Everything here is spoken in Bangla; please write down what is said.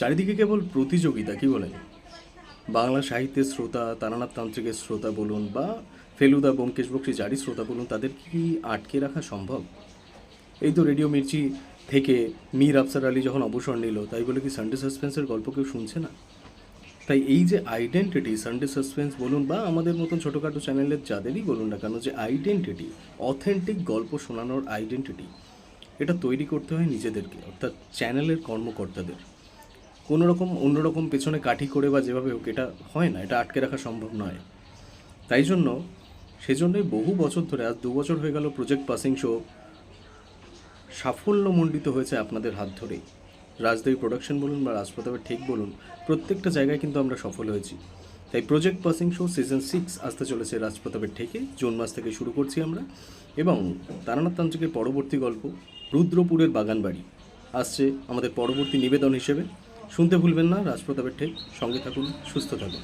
চারিদিকে কেবল প্রতিযোগিতা, কি বলেন? বাংলা সাহিত্যের শ্রোতা, তারানাথ তান্ত্রিকের শ্রোতা বলুন বা ফেলুদা, ব্যোমকেশ বক্সি যারই শ্রোতা বলুন, তাদের কি আটকে রাখা সম্ভব? এই তো রেডিও মির্চি থেকে মীর আফসার আলী যখন অবসর নিল, তাই বলে কি সানডে সাসপেন্সের গল্প কেউ শুনছে না? তাই এই যে আইডেন্টিটি, সানডে সাসপেন্স বলুন বা আমাদের মতন ছোটোখাটো চ্যানেলের যাদেরই বলুন না কেন, যে আইডেন্টিটি, অথেন্টিক গল্প শোনানোর আইডেন্টিটি, এটা তৈরি করতে হয় নিজেদেরকে, অর্থাৎ চ্যানেলের কর্মকর্তাদের। কোনো রকম অন্যরকম পেছনে কাঠি করে বা যেভাবে হোক, এটা হয় না, এটা আটকে রাখা সম্ভব নয়। তাই জন্য সেজন্যই বহু বছর ধরে, আজ দু বছর হয়ে গেল প্রজেক্ট পাসিং শো সাফল্যমণ্ডিত হয়েছে আপনাদের হাত ধরেই। রাজদেবী প্রোডাকশন বলুন বা রাজপ্রতাপের ঠিক বলুন, প্রত্যেকটা জায়গায় কিন্তু আমরা সফল হয়েছি। তাই project passing show season six আসতে চলেছে রাজপ্রতাপের থেকে জুন মাস থেকে শুরু করছি আমরা। এবং তারানাথ তান্ত্রিকের পরবর্তী গল্প, রুদ্রপুরের বাগানবাড়ি, আসছে আমাদের পরবর্তী নিবেদন হিসেবে। শুনতে ভুলবেন না রাজপ্রতাপের ঠেক। সঙ্গে থাকুন সুস্থ থাকুন।